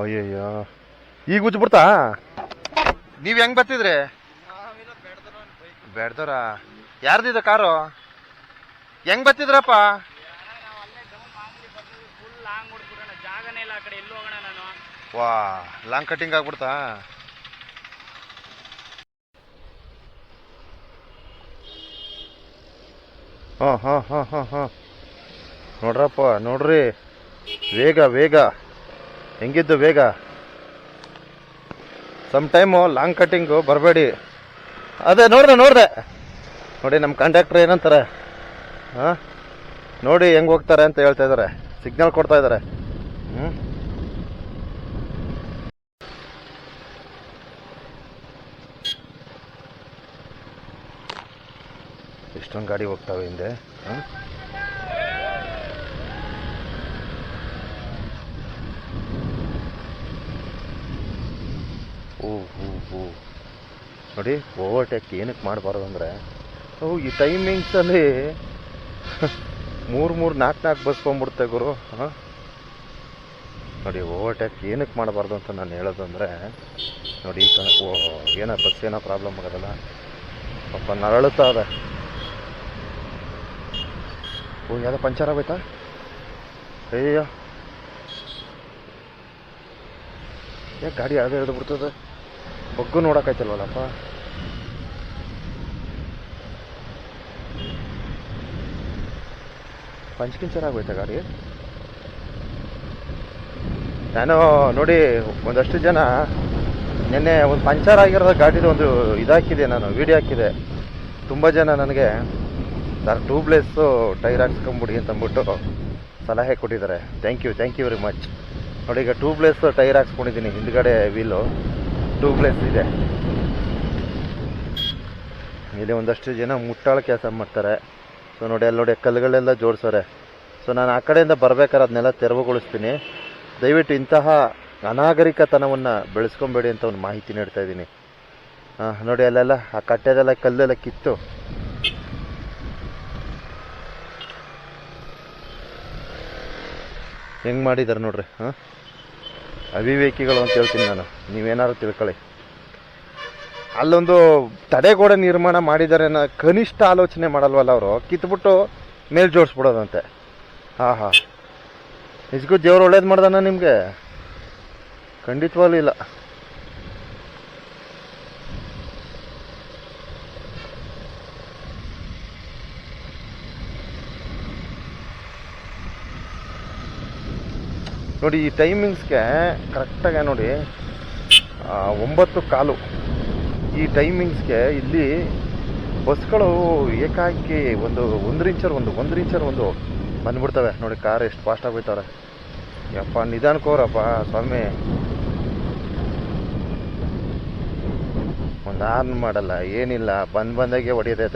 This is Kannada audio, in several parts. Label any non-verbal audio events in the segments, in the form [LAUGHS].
ಅಯ್ಯಯ್ಯೋ. ಈಗ ಉಜ್ಬಿಡ್ತಾ ನೀವು ಹೆಂಗ್ ಬರ್ತಿದ್ರಿ? ಬೇಡ್ದವ್ರ. ಯಾರ್ದಿದೆ ಕಾರು? ಹೆಂಗ್ ಬರ್ತಿದ್ರಪ್ಪ? ವಾ ಲಾಂಗ್ ಕಟಿಂಗ್ ಆಗ್ಬಿಡ್ತಾ? ಹಾಂ ಹಾಂ ಹಾಂ ಹಾಂ ಹಾಂ. ನೋಡ್ರಪ್ಪ ನೋಡ್ರಿ. ವೇಗ ವೇಗ. ಹೆಂಗಿದ್ದು ಬೇಗ? ಸಮ್ ಟೈಮು ಲಾಂಗ್ ಕಟ್ಟಿಂಗು ಬರಬೇಡಿ. ಅದೇ, ನೋಡಿದೆ ನೋಡಿದೆ. ನೋಡಿ ನಮ್ಮ ಕಂಡಕ್ಟ್ರ್ ಏನಂತಾರೆ? ಹಾಂ? ನೋಡಿ, ಹೆಂಗೆ ಹೋಗ್ತಾರೆ ಅಂತ ಹೇಳ್ತಾ ಇದ್ದಾರೆ ಸಿಗ್ನಲ್ ಕೊಡ್ತಾ ಇದ್ದಾರೆ ಹ್ಞೂ ಇಷ್ಟೊಂದು ಗಾಡಿ ಹೋಗ್ತಾವೆ ಹಿಂದೆ? ಹಾಂ ಓ, ಹೂ ಹೂ. ನೋಡಿ ಓವರ್ಟೇಕ್ ಏನಕ್ಕೆ ಮಾಡಬಾರ್ದು ಅಂದರೆ, ಅವು ಈ ಟೈಮಿಂಗ್ಸಲ್ಲಿ ಮೂರು ಮೂರು ನಾಲ್ಕು ನಾಲ್ಕು ಬಸ್ ಗುರು. ಹಾಂ? ನೋಡಿ ಓವರ್ಟೇಕ್ ಏನಕ್ಕೆ ಮಾಡಬಾರ್ದು ಅಂತ ನಾನು ಹೇಳೋದು ಅಂದರೆ, ನೋಡಿ ಓ, ಏನೋ ಬಸ್ ಏನೋ ಪ್ರಾಬ್ಲಮ್ ಆಗೋದಲ್ಲ. ಪಾಪ ನರಳುತ್ತಾ ಅದ ಓ, ಯಾವುದೋ ಪಂಚರ್ ಆಗೋಯ್ತಾ? ಅಯ್ಯೋ ಏ, ಗಾಡಿ ಯಾವುದೇ ಹಿಡಿದು ಬಿಡ್ತದೆ. ಬಗ್ಗು ನೋಡೋಕ್ಕಾಯ್ತಲ್ವಲ್ಲಪ್ಪ? ಪಂಚ್ಕಿಂಚರ್ ಆಗೋಯ್ತಾ ಗಾಡಿ? ನಾನು ನೋಡಿ ಒಂದಷ್ಟು ಜನ ನಿನ್ನೆ ಒಂದು ಪಂಚರ್ ಆಗಿರೋ ಗಾಡಿದು ಒಂದು ಇದಾಕಿದೆ ನಾನು ವಿಡಿಯೋ ಹಾಕಿದೆ. ತುಂಬ ಜನ ನನಗೆ ಸರ್ ಟ್ಯೂಬ್ಲೆಸ್ಸು, ಟೈರ್ ಹಾಕ್ಸ್ಕೊಂಬಿಡಿ ಅಂತ ಅಂದ್ಬಿಟ್ಟು ಸಲಹೆ ಕೊಟ್ಟಿದ್ದಾರೆ. Thank you thank you very much ನೋಡಿ ಈಗ ಟ್ಯೂಬ್ಲೆಸ್ ಟೈರ್ ಹಾಕ್ಸ್ಕೊಂಡಿದ್ದೀನಿ ಹಿಂದ್ಗಡೆ ವೀಲು ಟ್ಯೂಬ್ಲೆಸ್ ಇದೆ. ಇಲ್ಲಿ ಒಂದಷ್ಟು ಜನ ಮುಟ್ಟಾಳ ಕೆಲಸ ಮಾಡ್ತಾರೆ. ಸೊ ನೋಡಿ, ಅಲ್ಲಿ ನೋಡಿ ಕಲ್ಲುಗಳೆಲ್ಲ ಜೋಡಿಸೋರೆ ಸೊ ನಾನು ಆ ಕಡೆಯಿಂದ ಬರಬೇಕಾದ್ರೆ ಅದನ್ನೆಲ್ಲ ತೆರವುಗೊಳಿಸ್ತೀನಿ. ದಯವಿಟ್ಟು ಇಂತಹ ಅನಾಗರಿಕತನವನ್ನು ಬೆಳೆಸ್ಕೊಬೇಡಿ ಅಂತ ಒಂದು ಮಾಹಿತಿ ನೀಡ್ತಾ ಇದ್ದೀನಿ. ನೋಡಿ, ಅಲ್ಲೆಲ್ಲ, ಆ ಕಟ್ಟೆದೆಲ್ಲ ಕಲ್ಲೆಲ್ಲ ಕಿತ್ತು. ಹೆಂಗೆ ಮಾಡಿದ್ದಾರೆ ನೋಡ್ರಿ ಹಾಂ ಅವಿವೇಕಿಗಳು ಅಂತ ಹೇಳ್ತೀನಿ ನಾನು. ನೀವೇನಾದ್ರು ತಿಳ್ಕೊಳ್ಳಿ. ಅಲ್ಲೊಂದು ತಡೆಗೋಡೆ ನಿರ್ಮಾಣ ಮಾಡಿದ್ದಾರೆ ಕನಿಷ್ಠ ಆಲೋಚನೆ ಮಾಡಲ್ವಲ್ಲ ಅವರು? ಕಿತ್ಬಿಟ್ಟು ಮೇಲ್ ಜೋಡಿಸ್ಬಿಡೋದಂತೆ. ಹಾಂ ಹಾಂ. ನಿಜಕ್ಕೂ ದೇವ್ರು ಒಳ್ಳೇದು ಮಾಡ್ದಾನ ನಿಮಗೆ? ಖಂಡಿತವಾಗ್ಲೂ ಇಲ್ಲ. ನೋಡಿ, ಈ ಟೈಮಿಂಗ್ಸ್ಗೆ ಕರೆಕ್ಟಾಗಿ ನೋಡಿ ಒಂಬತ್ತು ಕಾಲು. ಈ ಟೈಮಿಂಗ್ಸ್ಗೆ ಇಲ್ಲಿ ಬಸ್ಗಳು ಏಕಾಕಿ ಒಂದು ಒಂದು ರಿಂಚರ್ ಒಂದು ಒಂದು ಇಂಚರ್ ಒಂದು ಬಂದ್ಬಿಡ್ತವೆ. ನೋಡಿ, ಕಾರ್ ಎಷ್ಟು ಫಾಸ್ಟಾಗಿ ಹೋಯ್ತವ್ರೆ. ಯಪ್ಪ ನಿಧಾನಕ್ಕೋರಪ್ಪ ಸ್ವಾಮಿ. ಒಂದು ಆರ್ನ್ ಮಾಡಲ್ಲ, ಏನಿಲ್ಲ, ಬಂದು ಬಂದಾಗೆ ಹೊಡೆಯೋದೇ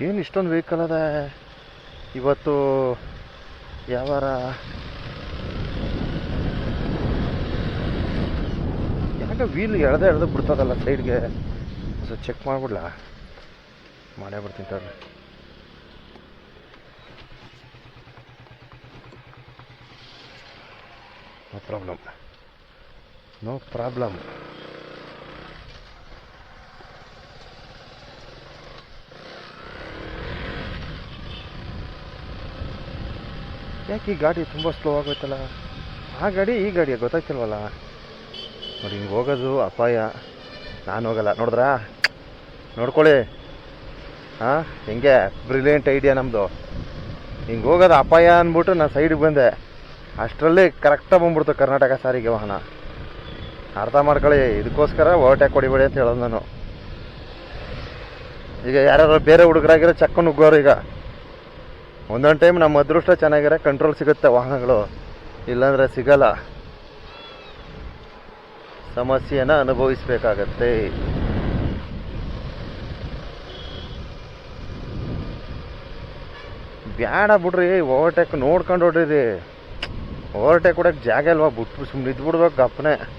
ಏನು ಇಷ್ಟೊಂದು ವೆಹಿಕಲ್ ಅದ? ಇವತ್ತು ಯಾವಾರ ಯಾಕೆ ವೀಲ್ ಎಳ್ದೆ ಎಳ್ದು ಬಿಡ್ತದಲ್ಲ ಸೈಡ್ಗೆ ಸೊ ಚೆಕ್ ಮಾಡ್ಬಿಡ್ಲಾ? ಮಾಡೇ ಬಿಡ್ತೀನಿ ತಡ್ರಿ ನೋ ಪ್ರಾಬ್ಲಮ್ ನೋ ಪ್ರಾಬ್ಲಮ್ ಯಾಕೆ ಈ ಗಾಡಿ ತುಂಬ ಸ್ಲೋ ಆಗೋಯ್ತಲ್ಲ? ಆ ಗಾಡಿ ಈ ಗಾಡಿ ಗೊತ್ತಾಗ್ತಿಲ್ವಲ್ಲ? ನೋಡಿ, ಹಿಂಗೆ ಹೋಗೋದು ಅಪಾಯ. ನಾನು ಹೋಗಲ್ಲ. ನೋಡಿದ್ರಾ? ನೋಡ್ಕೊಳ್ಳಿ. ಹಾಂ ಹಿಂಗೆ ಬ್ರಿಲಿಯಂಟ್ ಐಡಿಯಾ ನಮ್ಮದು ಹಿಂಗೆ ಹೋಗೋದು ಅಪಾಯ ಅಂದ್ಬಿಟ್ಟು ನಾನು ಸೈಡಿಗೆ ಬಂದೆ. ಅಷ್ಟರಲ್ಲಿ ಕರೆಕ್ಟಾಗಿ ಬಂದ್ಬಿಡ್ತು ಕರ್ನಾಟಕ ಸಾರಿಗೆ ವಾಹನ. ಅರ್ಥ ಮಾಡ್ಕೊಳ್ಳಿ. ಇದಕ್ಕೋಸ್ಕರ ಓವರ್ಟ್ಯಾಕ್ ಹೊಡಿಬೇಡಿ ಅಂತ ಹೇಳೋದು ನಾನು. ಈಗ ಯಾರ್ಯಾರು ಬೇರೆ ಹುಡುಗರಾಗಿರೋ ಚಕ್ಕ ನುಗ್ಗೋರು ಈಗ. ಒಂದೊಂದು ಟೈಮ್ ನಮ್ಮ ಅದೃಷ್ಟ ಚೆನ್ನಾಗಿರೋ ಕಂಟ್ರೋಲ್ ಸಿಗುತ್ತೆ ವಾಹನಗಳು. ಇಲ್ಲಾಂದರೆ ಸಿಗಲ್ಲ. ಸಮಸ್ಯೆಯನ್ನು ಅನುಭವಿಸಬೇಕಾಗತ್ತೆ. ಬ್ಯಾಡ ಬಿಡ್ರಿ ಓವರ್ಟೇಕ್ ನೋಡ್ಕೊಂಡು ಹೊಡ್ರಿ. ಓವರ್ಟೇಕ್ ಕೊಡಕ್ಕೆ ಜಾಗ ಅಲ್ವಾ ಬಿಟ್ಬಿಟ್ಟು ಸುಮ್ಮನೆ ಇದ್ಬಿಡ್ಬೇಕು ಗಪ್ನೆ.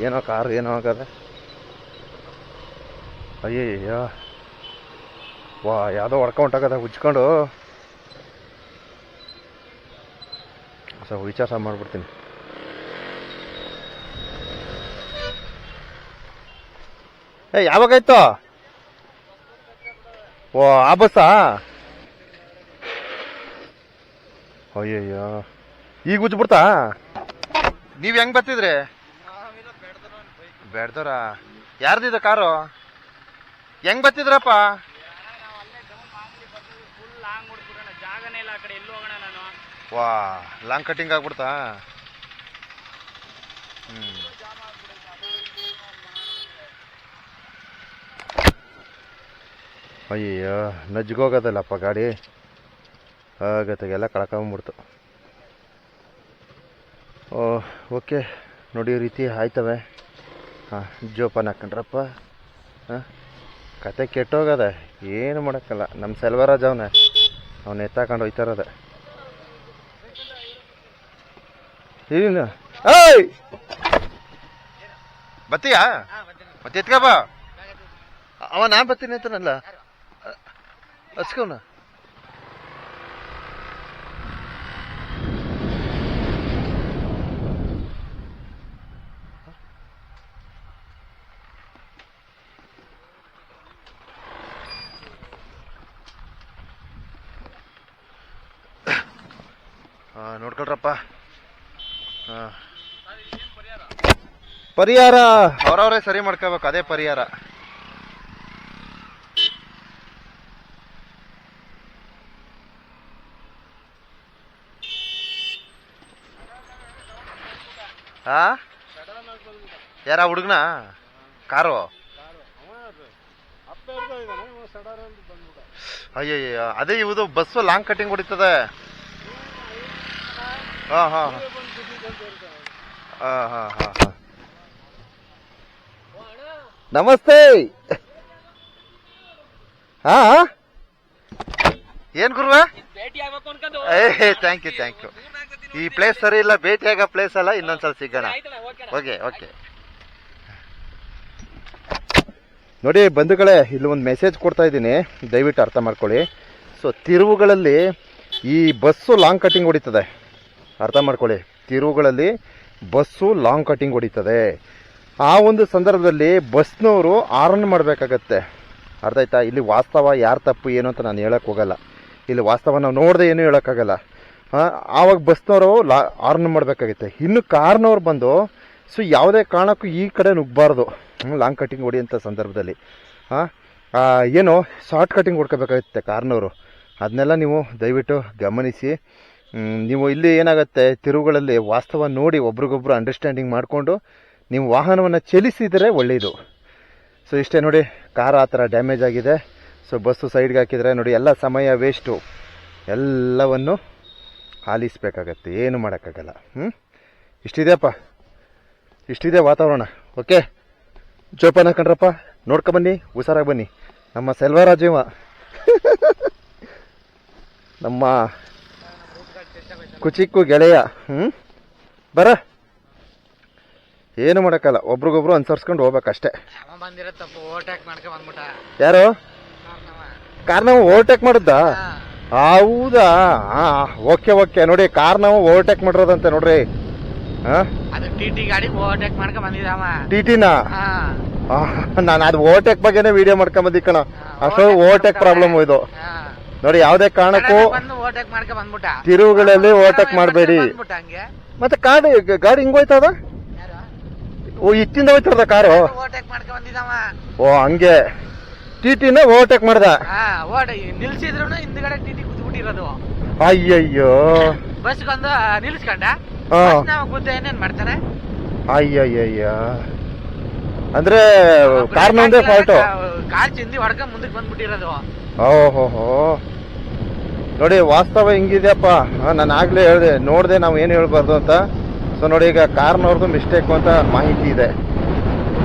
ಏನೋ ಕಾರ್ ಏನೋ ಆಗದೆ. ಅಯ್ಯಯ್ಯೋ ವಾ, ಯಾವುದೋ ಹೊಡ್ಕೊಂಡು ಆಗದ ಉಜ್ಕೊಂಡು ಸ್ವಲ್ಪ ವಿಚಾರ ಮಾಡ್ಬಿಡ್ತೀನಿ. ಏ, ಯಾವಾಗಾಯ್ತು? ಓ, ಆ ಬಸ್ಸಾ? ಅಯ್ಯಯ್ಯೋ. ಈಗ ಉಜ್ಬಿಡ್ತಾ ನೀವು ಹೆಂಗೆ ಬರ್ತಿದ್ರಿ? ಬೇಡ್ದವ್ರ ಯಾರ್ದಿದೆ ಕಾರು? ಹೆಂಗ್ ಬತ್ತಿದ್ರಪ್ಪ? ವಾ ಲಾಂಗ್ ಕಟಿಂಗ್ ಆಗ್ಬಿಡ್ತಾ? ಹ್ಮ್. ಅಯ್ಯೋ ನಜ್ಗೋಗೋದಲ್ಲಪ್ಪ ಗಾಡಿ. ಆಗತ್ತಾಗೆಲ್ಲ ಕಳ್ಕೊಂಬಿಡ್ತು. ಓ, ಓಕೆ, ನೋಡಿ, ರೀತಿ ಆಯ್ತವೆ. ಹಾಂ ಜೋಪಾನ ಹಾಕೊಂಡ್ರಪ್ಪ. ಹಾಂ ಕತೆ ಕೆಟ್ಟೋಗದ. ಏನು ಮಾಡೋಕ್ಕಲ್ಲ. ನಮ್ಮ ಸೆಲ್ವರಾಜ್ ಅವನ ಅವನ ಎತ್ತಾಕೊಂಡು ಹೋಯ್ತಾರದ. ಏನು ಏಯ್! ಬತ್ತೀಯಾ? ಮತ್ತೆ ಎತ್ಕಪ್ಪ ಅವ ನಾನು ಬರ್ತೀನಿ ಅಂತನಲ್ಲ. ಹಚ್ಕೋಣ ನೋಡ್ಕೊಳ್ರಪ್ಪ. ಹಾಂ ಪರಿಹಾರ. ಅವರವರೇ ಸರಿ ಮಾಡ್ಕೋಬೇಕು ಅದೇ ಪರಿಹಾರ. ಆ? ಯಾರ ಹುಡುಗನ? ಕಾರು? ಅಯ್ಯಯ್ಯ ಅದೇ ಇವುದು ಬಸ್ಸು ಲಾಂಗ್ ಕಟಿಂಗ್ ಹೊಡಿತದೆ. ಹಾ, ಹಾಂ ಹಾಂ. ಹಾ, ಹಾಂ ಹಾಂ ನಮಸ್ತೆ. ಹಾ ಏನ್ ಗುರುವ? ಥ್ಯಾಂಕ್ ಯು ಥ್ಯಾಂಕ್ ಯು ಈ ಪ್ಲೇಸ್ ಸರಿ ಇಲ್ಲ, ಭೇಟಿಯಾಗ ಪ್ಲೇಸ್ ಅಲ್ಲ ಇನ್ನೊಂದ್ಸಲ ಸಿಗೋಣ. Okay okay. ನೋಡಿ, ಬಂಧುಗಳೇ, ಇಲ್ಲಿ ಒಂದು ಮೆಸೇಜ್ ಕೊಡ್ತಾ ಇದ್ದೀನಿ. ದಯವಿಟ್ಟು ಅರ್ಥ ಮಾಡ್ಕೊಳ್ಳಿ. ಸೊ ತಿರುವುಗಳಲ್ಲಿ ಈ ಬಸ್ಸು ಲಾಂಗ್ ಕಟಿಂಗ್ ಹೊಡಿತದೆ. ಅರ್ಥ ಮಾಡ್ಕೊಳ್ಳಿ. ತಿರುವುಗಳಲ್ಲಿ ಬಸ್ಸು ಲಾಂಗ್ ಕಟಿಂಗ್ ಹೊಡಿತದೆ. ಆ ಒಂದು ಸಂದರ್ಭದಲ್ಲಿ ಬಸ್ನವರು ಆರನ್ ಮಾಡಬೇಕಾಗತ್ತೆ. ಅರ್ಥ ಆಯ್ತಾ? ಇಲ್ಲಿ ವಾಸ್ತವ ಯಾರು ತಪ್ಪು, ಏನು ಅಂತ ನಾನು ಹೇಳಕ್ಕೆ ಹೋಗಲ್ಲ. ಇಲ್ಲಿ ವಾಸ್ತವ ನಾವು ನೋಡದೆ ಏನು ಹೇಳೋಕ್ಕಾಗಲ್ಲ. ಆವಾಗ ಬಸ್ನವರು ಲಾ ಆರ್ನ್ ಮಾಡಬೇಕಾಗುತ್ತೆ. ಇನ್ನು ಕಾರ್ನವ್ರು ಬಂದು, ಸೊ ಯಾವುದೇ ಕಾರಣಕ್ಕೂ ಈ ಕಡೆ ನುಗ್ಗಬಾರ್ದು ಲಾಂಗ್ ಕಟಿಂಗ್ ಹೊಡಿಯೋಂಥ ಸಂದರ್ಭದಲ್ಲಿ. ಹಾಂ ಏನು ಶಾರ್ಟ್ ಕಟಿಂಗ್ ಹೊಡ್ಕೋಬೇಕಾಗುತ್ತೆ ಕಾರ್ನವರು. ಅದನ್ನೆಲ್ಲ ನೀವು ದಯವಿಟ್ಟು ಗಮನಿಸಿ. ನೀವು ಇಲ್ಲಿ ಏನಾಗುತ್ತೆ, ತಿರುವುಗಳಲ್ಲಿ ವಾಸ್ತವ ನೋಡಿ ಒಬ್ರಿಗೊಬ್ರು ಅಂಡರ್ಸ್ಟ್ಯಾಂಡಿಂಗ್ ಮಾಡಿಕೊಂಡು ನೀವು ವಾಹನವನ್ನು ಚಲಿಸಿದರೆ ಒಳ್ಳೆಯದು ಸೊ ಇಷ್ಟೇ ನೋಡಿ, ಕಾರ್ ಆ ಥರ ಡ್ಯಾಮೇಜ್ ಆಗಿದೆ. ಸೊ ಬಸ್ಸು ಸೈಡ್ಗೆ ಹಾಕಿದರೆ ನೋಡಿ, ಎಲ್ಲ ಸಮಯ ವೇಸ್ಟು ಎಲ್ಲವನ್ನು ಆಲಿಸಬೇಕಾಗತ್ತೆ. ಏನು ಮಾಡೋಕ್ಕಾಗಲ್ಲ. ಹ್ಞೂ ಇಷ್ಟಿದೆಯಪ್ಪ? ಇಷ್ಟಿದೆ ವಾತಾವರಣ. ಓಕೆ ಜೋಪಾನ ಕಣ್ರಪ್ಪ ನೋಡ್ಕೊಬನ್ನಿ ಹುಷಾರಾಗಿ ಬನ್ನಿ. ನಮ್ಮ ಸೆಲ್ವರಾಜೀವ [LAUGHS] ನಮ್ಮ ಕುಚಿಕ್ಕು ಗೆಳೆಯ ಹ್ಞೂ ಬರ. ಏನು ಮಾಡೋಕ್ಕಲ್ಲ ಒಬ್ರಿಗೊಬ್ರು ಅನ್ಸರ್ಸ್ಕೊಂಡು ಹೋಗ್ಬೇಕಷ್ಟೇ. ಯಾರು? ಕಾರ್ ನಾವು ಓವರ್ಟೇಕ್ ಮಾಡಿದ್ದ? ಹೌದಾ? ಹಾಂ ಓಕೆ ಓಕೆ. ನೋಡಿ ಕಾರ್ ನಾವು ಓವರ್ಟೇಕ್ ಮಾಡಿರೋದಂತೆ ನೋಡ್ರಿ. ಟಿ ಟಿನಾ ಹಾ. ನಾನು ಅದು ಓವರ್ಟೇಕ್ ಬಗ್ಗೆನೇ ವಿಡಿಯೋ ಮಾಡ್ಕೊಂಬಂದಿ ಕಣ. ಅಷ್ಟೊಂದು ಓವರ್ಟೇಕ್ ಪ್ರಾಬ್ಲಮ್ ಇದು. ನೋಡಿ ಯಾವುದೇ ಕಾರಣಕ್ಕೂ ಓವರ್ಟೇಕ್ ಮಾಡ್ಕೊಂಡ್ ಬಂದ್ಬಿಟ್ಟ. ತಿರುವುಗಳಲ್ಲಿ ಓಟಕ್ ಮಾಡಬೇಡಿ. ಬಂದ್ಬಿಟ್ಟ ಹಂಗೆ? ಮತ್ತೆ ಕಾರ್ ಗಾಡಿ ಹಿಂಗ್ ಹೋಯ್ತದ? ಓ ಇತ್ತಿಂದ ಹೋಯ್ತದ ಕಾರು? ಓವರ್ಟೇಕ್ ಮಾಡ್ಕೊಂಡ್ ಬಂದಿದ್ದಾವ. ಓ ಹಂಗೆ. ಟಿಟಿನ ಓವರ್ಟೇಕ್ ಮಾಡ್ದ. ನಿಲ್ಸಿದ್ರು ಹಿಂದ್ಗಡೆ ಟಿ ಟಿ ಕೂತ್ಬಿಟ್ಟಿರೋದು. ಅಯ್ಯಯ್ಯೋ. ಬಸ್ ಬಂದು ನಿಲ್ಸ್ಕೊಂಡ? ನಾವು ಕೂತ ಏನೇನ್ ಮಾಡ್ತಾರೆ? ಅಯ್ಯಯ್ಯಯ್ಯ. ಅಂದ್ರೆ ಕಾರ್ನೊಂದೇ ಫಾಲ್ಟು ಕಾರ್ ಚಿಂದಿ ಹೊಡ್ಕೊಂಡ್ ಮುಂದಕ್ಕೆ ಬಂದ್ಬಿಟ್ಟಿರೋದು. ಓಹೋಹೋ. ನೋಡಿ, ವಾಸ್ತವ ಹಿಂಗಿದೆಯಪ್ಪ. ನಾನು ಆಗಲೇ ಹೇಳಿದೆ, ನೋಡಿದೆ ನಾವು ಏನು ಹೇಳ್ಬಾರ್ದು ಅಂತ. ಸೊ ನೋಡಿ, ಈಗ ಕಾರ್ನವ್ರದ್ದು ಮಿಸ್ಟೇಕು ಅಂತ ಮಾಹಿತಿ ಇದೆ.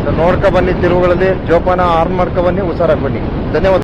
ಸೊ ನೋಡ್ಕೊ ಬನ್ನಿ ತಿರುವುಗಳಲ್ಲಿ, ಜೋಪಾನ ಆರ್ನ್ ಮಾಡ್ಕೊ ಬನ್ನಿ, ಹುಷಾರಾಗಿ ಬನ್ನಿ. ಧನ್ಯವಾದ.